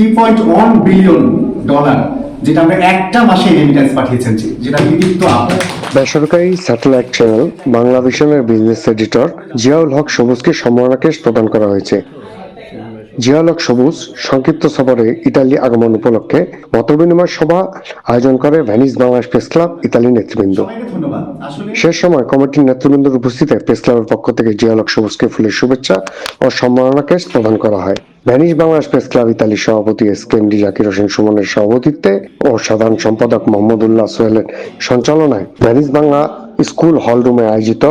Three point one billion dollar যেটা আমরা একটা মাসে রেমিটেন্স পাঠিয়েছেন যেটা কৃতিত্ব আপনার বেসরকারি স্যাটেলাইট চ্যানেল বাংলাদেশের বিজনেস এডিটর জিয়াউল হক সবুজকে সম্মানকেশ প্রদান করা হয়েছে। জিয়াউল হক সবুজ সংক্ষিপ্ত সফরে ইতালি আগমন উপলক্ষে মতবিনিময় সভা আয়োজন করে Venice Bangladesh press club Italy নেতৃবৃন্দ। শেষ সময় কমিটির নেতৃবৃন্দের উপস্থিতিতে প্রেস ক্লাবের পক্ষ থেকে জিয়াউল হক সবুজকে ফুলের শুভেচ্ছা ও সম্মাননা কেস প্রদান করা হয়। ভ্যানিস বাংলাদেশ প্রেস ক্লাব ইতালির সভাপতি S K MD Zakir Hossain সুমনের সভাপতিত্বে ও সাধারণ সম্পাদক মোহাম্মদুল্লাহ সোহেলের সঞ্চালনায় ভ্যানিস বাংলা স্কুল হল রুমে আয়োজিত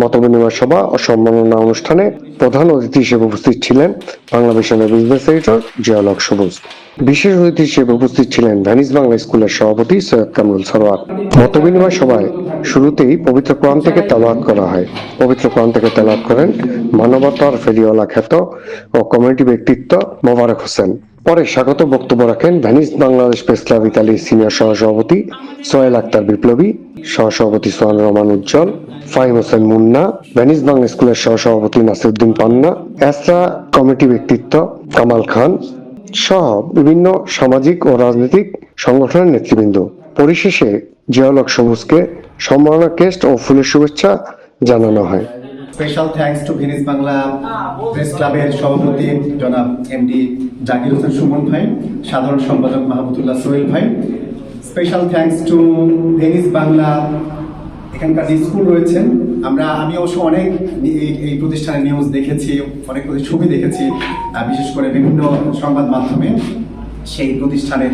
মতবিনিময় সভা ও সম্মাননা অনুষ্ঠানে প্রধান অতিথি হিসেবে উপস্থিত ছিলেন বাংলাদেশের বিজনেস এডিটর জিয়াউল হক সবুজ। বিশেষ অতিথি হিসেবে উপস্থিত ছিলেন ভ্যানিস বাংলা স্কুলের সভাপতি সৈয়দ কামরুল সরোয়ার। মতবিনিময় সভায় শুরুতেই পবিত্র কোরআন থেকে তেলাওয়াত করা হয়। পবিত্র কোরআন থেকে তেলাওয়াত করেন মানবতার ফেরিওয়ালা খ্যাত ও কমিউনিটি ব্যক্তিত্ব মোবারক হোসেন। পরে স্বাগত বক্তব্য রাখেন ভ্যানিস বাংলাদেশ প্রেস ক্লাব ইতালির সিনিয়র সহসভাপতি সোহেল আক্তার বিপ্লবী, সহসভাপতি সোহান রহমান উজ্জ্বল ফাহিম হোসেন মুন্না, ভ্যানিস বাংলা স্কুলের সহসভাপতি নাসিরুদ্দিন পান্না অ্যাসরা কমিটি ব্যক্তিত্ব কামাল খান সহ বিভিন্ন সামাজিক ও রাজনৈতিক সংগঠনের নেতৃবৃন্দ। পরিশেষে জিয়াউলক সবুজকে সম্মাননা কেস্ট ও ফুলের শুভেচ্ছা জানানো হয়। Special thanks to Venice Bangla press ক্লাবের সভাপতি জনাব এমডি জাকির হোসেন সুমন ভাই, সাধারণ সম্পাদক মাহমুদুল্লাহ সোহেল ভাই। Special thanks to Venice Bangla এখানকার যে স্কুল রয়েছেন আমরা, আমি অবশ্য অনেক এই- প্রতিষ্ঠানের নিউজ দেখেছি, অনেক ছবি দেখেছি বিশেষ করে বিভিন্ন সংবাদ মাধ্যমে সেই প্রতিষ্ঠানের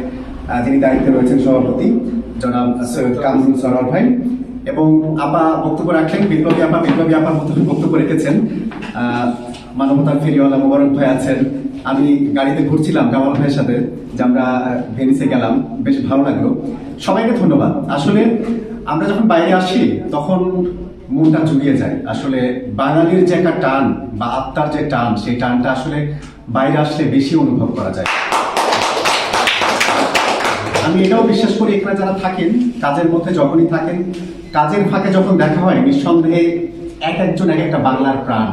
যিনি দায়িত্বে রয়েছেন সভাপতি, জনাব সৈয়দ কামরুল সরোয়ার ভাই। এবং আপা বক্তব্য রাখলেন, বিপ্লবী আপা বিপ্লবী আপা বক্তব্য- রেখেছেন। মানবতার ফেরিওয়ালা মোবারক ভাই আছেন। আমি গাড়িতে ঘুরছিলাম কামাল ভাইয়ের সাথে, যে আমরা ভেনিসে গেলাম। বেশ ভালো লাগল। সবাইকে ধন্যবাদ। আসলে আমরা যখন বাইরে আসি, তখন মনটা জুড়িয়ে যায়। আসলে বাঙালির যে একটা টান বা আত্মার যে টান, সেই টানটা আসলে বাইরে আসলে বেশি অনুভব করা যায়। আমি এটাও বিশ্বাস করি, এখানে যারা থাকেন, কাজের মধ্যে যখনই থাকেন, কাজের ফাঁকে যখন দেখা হয়, নিঃসন্দেহে এক একজন এক একটা বাংলার প্রাণ,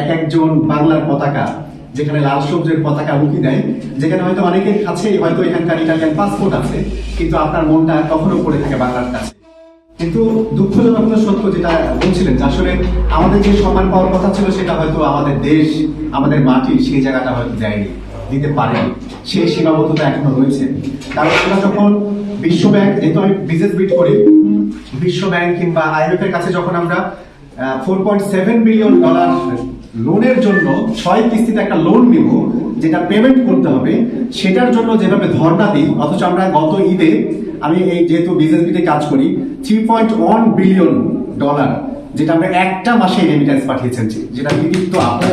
এক একজন বাংলার পতাকা, যেখানে লাল সবুজের পতাকা উঁকি দেয়, যেখানে হয়তো অনেকের কাছেই হয়তো এখানকার ইটালিয়ান পাসপোর্ট আছে, কিন্তু আপনার মনটা কখনো পড়ে থাকে বাংলার কাছে। কিন্তু দুঃখজনক সত্য যেটা বলছিলেন, যে আসলে আমাদের যে সম্মান পাওয়ার কথা ছিল, সেটা হয়তো আমাদের দেশ, আমাদের মাটি, সেই জায়গাটা হয়তো দেয়নি। দিতে পারেনি। সেই সীমাবদ্ধতা এখনও রয়েছে। কারণ আমরা যখন বিশ্ব ব্যাংক যেহেতু আমি বিজনেস বিট করি, বিশ্ব ব্যাংক কিংবা আইএমএফ এর কাছে যখন আমরা four point seven billion dollar লোনের জন্য ছয় কিস্তিতে একটা লোন নিব, যেটা পেমেন্ট করতে হবে, সেটার জন্য যেভাবে ধর্ণা দিই, অথচ আমরা গত ঈদে আমি এই যেহেতু বিজনেস বিটে কাজ করি three point one billion dollar যেটা আমরা একটা মাসে রেমিটেন্স পাঠিয়েছেন, যেটা কৃতিত্ব আপনার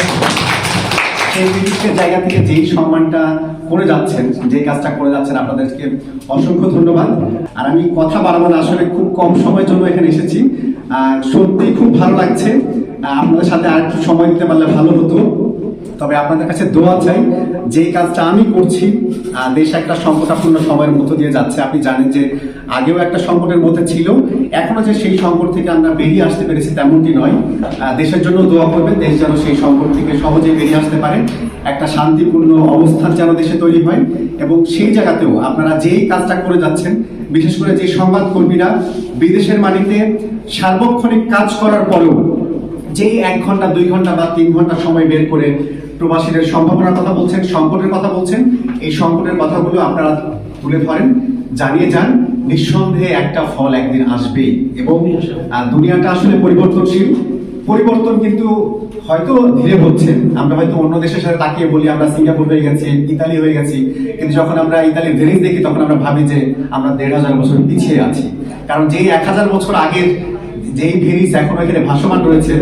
সেই জায়গা থেকে যেই সম্মানটা করে যাচ্ছেন যে কাজটা করে যাচ্ছেন, আপনাদেরকে অসংখ্য ধন্যবাদ। আর আমি কথা বাড়াবো না, আসলে খুব কম সময়ের জন্য এখানে এসেছি। সত্যি খুব ভালো লাগছে। আপনাদের সাথে আর একটু সময় দিতে পারলে ভালো হতো। তবে আপনাদের কাছে দোয়া চাই যে কাজটা আমি করছি দেশ একটা সংকটাপূর্ণ সময়ের মধ্য দিয়ে যাচ্ছে। আপনি জানেন যে আগেও একটা সংকটের মধ্যে ছিল, এখনও যে সেই সংকট থেকে আমরা বেরিয়ে আসতে পেরেছি তেমনটি নয়। দেশের জন্য দোয়া করবেন, দেশ যেন সেই সংকট থেকে সহজেই বেরিয়ে আসতে পারে। একটা শান্তিপূর্ণ অবস্থান যেন দেশে তৈরি হয় এবং সেই জায়গাতেও আপনারা যেই কাজটা করে যাচ্ছেন, বিশেষ করে যে সংবাদ কর্মীরা বিদেশের মাটিতে সার্বক্ষণিক কাজ করার পরেও যেই এক ঘণ্টা, দুই ঘণ্টা বা তিন ঘণ্টা সময় বের করে প্রবাসীদের সম্ভাবনার কথা বলছেন, সংকটের কথা বলছেন। এই সংকটের কথাগুলো আপনারা তুলে ধরেন, জানিয়ে যান। নিঃসন্দেহে একটা ফল একদিন আসবে এবং দুনিয়াটা আসলে পরিবর্তনশীল। পরিবর্তন কিন্তু হয়তো ধীরে হচ্ছে। আমরা হয়তো অন্য দেশের সাথে তাকিয়ে বলি, আমরা সিঙ্গাপুর হয়ে গেছি, ইতালি হয়ে গেছি। কিন্তু যখন আমরা ইতালির ভেনিস দেখি, তখন আমরা ভাবি যে আমরা দেড় হাজার বছর পিছিয়ে আছি। কারণ যেই এক হাজার বছর আগের যেই ভেনিস এখন এখানে ভাসমান রয়েছে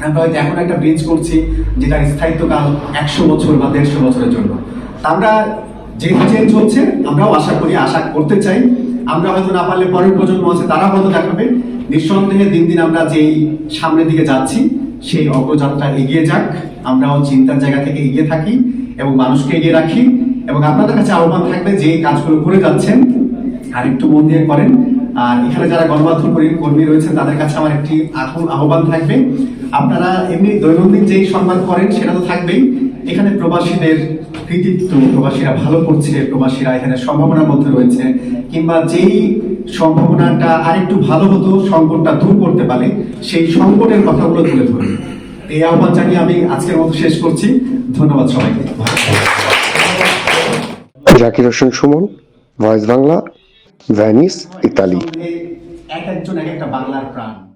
আমরা হয়তো এখন একটা ব্রিজ করছি যেটার স্থায়িত্বকাল একশো বছর বা দেড়শো বছরের জন্য। আমরা যেহেতু চেঞ্জ হচ্ছে, আমরাও আশা করি, আশা করতে চাই। আমরা হয়তো না পারলে পরের প্রজন্ম আছে তারা হয়তো দেখাবে। নিঃসন্দেহে দিন দিন আমরা যেই সামনের দিকে যাচ্ছি, সেই অগ্রযাত্রা এগিয়ে যাক। আমরাও চিন্তার জায়গা থেকে এগিয়ে থাকি এবং মানুষকে এগিয়ে রাখি। এবং আপনাদের কাছে আহ্বান থাকবে যে কাজগুলো করে যাচ্ছেন আর একটু মন দিয়ে করেন। আর এখানে যারা গণমাধ্যম কর্মী- রয়েছেন, তাদের কাছে আমার একটি আহ- আহ্বান থাকবে। আপনারা এমনি দৈনন্দিন যেই সংবাদ করেন, সেটা তো থাকবেই। এখানে প্রবাসীদের কৃতিত্ব, প্রবাসীরা ভালো করছে, প্রবাসীরা এখানে সম্ভাবনার মধ্যে রয়েছে। কিংবা যেই সম্ভাবনাটা আরেকটু ভালো হতো, সংকটটা দূর করতে পারে, সেই সংকটের কথাগুলো তুলে ধরে এই আহ্বান জানিয়ে আমি আজকের মতো শেষ করছি। ধন্যবাদ সবাইকে। Zakir Hossain Sumon, voice Bangla. Venice Italy এক একজন এক একটা বাংলার প্রাণ।